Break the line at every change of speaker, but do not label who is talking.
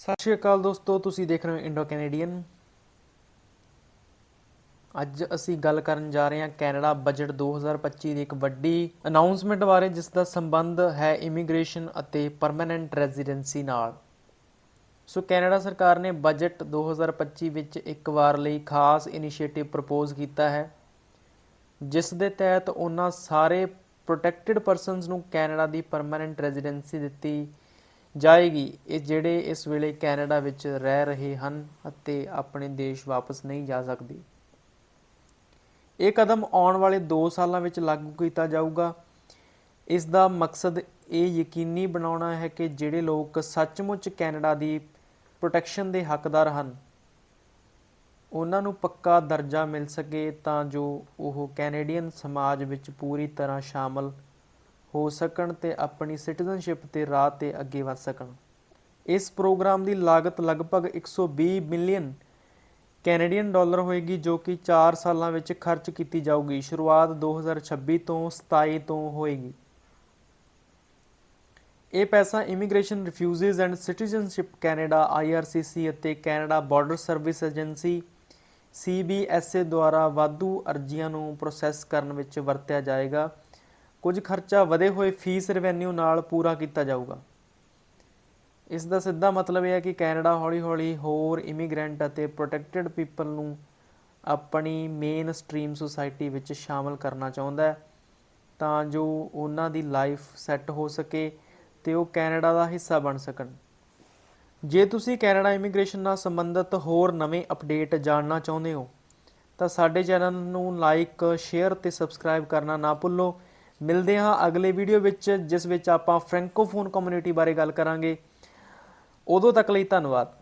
ਸਤਿ ਸ਼੍ਰੀ ਅਕਾਲ ਦੋਸਤੋ, ਤੁਸੀਂ ਦੇਖ ਰਹੇ ਹੋ ਇੰਡੋ ਕੈਨੇਡੀਅਨ। ਅੱਜ ਅਸੀਂ ਗੱਲ ਕਰਨ ਜਾ ਰਹੇ ਹਾਂ ਕੈਨੇਡਾ ਬਜਟ 2025 ਦੀ ਇੱਕ ਵੱਡੀ ਅਨਾਉਂਸਮੈਂਟ ਬਾਰੇ, ਜਿਸ ਦਾ ਸੰਬੰਧ ਹੈ ਇਮੀਗ੍ਰੇਸ਼ਨ ਅਤੇ ਪਰਮਨੈਂਟ ਰੈਜ਼ੀਡੈਂਸੀ ਨਾਲ। ਸੋ ਕੈਨੇਡਾ ਸਰਕਾਰ ਨੇ ਬਜਟ 2025 ਵਿੱਚ ਇੱਕ ਵਾਰ ਲਈ ਖਾਸ ਇਨੀਸ਼ੀਏਟਿਵ ਪ੍ਰਪੋਜ਼ ਕੀਤਾ ਹੈ, ਜਿਸ ਦੇ ਤਹਿਤ ਉਹਨਾਂ ਸਾਰੇ ਪ੍ਰੋਟੈਕਟਿਡ ਪਰਸਨਸ ਨੂੰ ਕੈਨੇਡਾ ਦੀ ਪਰਮਨੈਂਟ ਰੈਜ਼ੀਡੈਂਸੀ ਦਿੱਤੀ ਜਾਏਗੀ। ਇਹ ਜਿਹੜੇ ਇਸ ਵੇਲੇ ਕੈਨੇਡਾ ਵਿੱਚ ਰਹਿ ਰਹੇ ਹਨ ਅਤੇ ਆਪਣੇ ਦੇਸ਼ ਵਾਪਸ ਨਹੀਂ ਜਾ ਸਕਦੇ। ਇਹ ਕਦਮ ਆਉਣ ਵਾਲੇ 2 ਸਾਲਾਂ ਵਿੱਚ ਲਾਗੂ ਕੀਤਾ ਜਾਊਗਾ। ਇਸ ਦਾ ਮਕਸਦ ਇਹ ਯਕੀਨੀ ਬਣਾਉਣਾ ਹੈ ਕਿ ਜਿਹੜੇ ਲੋਕ ਸੱਚਮੁੱਚ ਕੈਨੇਡਾ ਦੀ ਪ੍ਰੋਟੈਕਸ਼ਨ ਦੇ ਹੱਕਦਾਰ ਹਨ, ਉਹਨਾਂ ਨੂੰ ਪੱਕਾ ਦਰਜਾ ਮਿਲ ਸਕੇ ਤਾਂ ਜੋ ਉਹ ਕੈਨੇਡੀਅਨ ਸਮਾਜ ਵਿੱਚ ਪੂਰੀ ਤਰ੍ਹਾਂ ਸ਼ਾਮਲ ਹੋ ਸਕਣ ਤੇ ਆਪਣੀ ਸਿਟੀਜ਼ਨਸ਼ਿਪ 'ਤੇ ਰਾਹ ਤੇ ਅੱਗੇ ਵਧ ਸਕਣ। ਇਸ ਪ੍ਰੋਗਰਾਮ ਦੀ ਲਾਗਤ ਲਗਭਗ 120 ਮਿਲੀਅਨ ਕੈਨੇਡੀਅਨ ਡਾਲਰ ਹੋਏਗੀ, ਜੋ ਕਿ 4 ਸਾਲਾਂ ਵਿੱਚ ਖਰਚ ਕੀਤੀ ਜਾਊਗੀ। ਸ਼ੁਰੂਆਤ 2026 ਤੋਂ 27 ਤੋਂ ਹੋਏਗੀ। ਇਹ ਪੈਸਾ immigration refugees and citizenship Canada IRCC ਅਤੇ Canada border service agency CBSA ਦੁਆਰਾ ਵਾਧੂ ਅਰਜ਼ੀਆਂ ਨੂੰ ਪ੍ਰੋਸੈਸ ਕਰਨ ਵਿੱਚ ਵਰਤਿਆ ਜਾਏਗਾ। ਕੁਝ ਖਰਚਾ ਵਧੇ ਹੋਏ ਫੀਸ ਰੈਵਨਿਊ ਨਾਲ ਪੂਰਾ ਕੀਤਾ ਜਾਊਗਾ। ਇਸ ਦਾ ਸਿੱਧਾ ਮਤਲਬ ਇਹ ਹੈ ਕਿ ਕੈਨੇਡਾ ਹੌਲੀ-ਹੌਲੀ ਹੋਰ ਇਮੀਗ੍ਰੈਂਟ ਅਤੇ ਪ੍ਰੋਟੈਕਟਿਡ ਪੀਪਲ ਨੂੰ ਆਪਣੀ ਮੇਨ ਸਟ੍ਰੀਮ ਸੁਸਾਇਟੀ ਵਿੱਚ ਸ਼ਾਮਲ ਕਰਨਾ ਚਾਹੁੰਦਾ ਹੈ ਤਾਂ ਜੋ ਉਹਨਾਂ ਦੀ ਲਾਈਫ ਸੈੱਟ ਹੋ ਸਕੇ ਤੇ ਉਹ ਕੈਨੇਡਾ ਦਾ ਹਿੱਸਾ ਬਣ ਸਕਣ। ਜੇ ਤੁਸੀਂ ਕੈਨੇਡਾ ਇਮੀਗ੍ਰੇਸ਼ਨ ਨਾਲ ਸੰਬੰਧਿਤ ਹੋਰ ਨਵੇਂ ਅਪਡੇਟ ਜਾਣਨਾ ਚਾਹੁੰਦੇ ਹੋ ਤਾਂ ਸਾਡੇ ਚੈਨਲ ਨੂੰ ਲਾਈਕ ਸ਼ੇਅਰ ਤੇ ਸਬਸਕ੍ਰਾਈਬ ਕਰਨਾ ਨਾ ਭੁੱਲੋ। ਮਿਲਦੇ ਹਾਂ ਅਗਲੇ ਵੀਡੀਓ ਵਿੱਚ, ਜਿਸ ਵਿੱਚ ਆਪਾਂ ਫ੍ਰੈਂਕੋਫੋਨ ਕਮਿਊਨਿਟੀ ਬਾਰੇ ਗੱਲ ਕਰਾਂਗੇ। ਉਦੋਂ ਤੱਕ ਲਈ ਧੰਨਵਾਦ।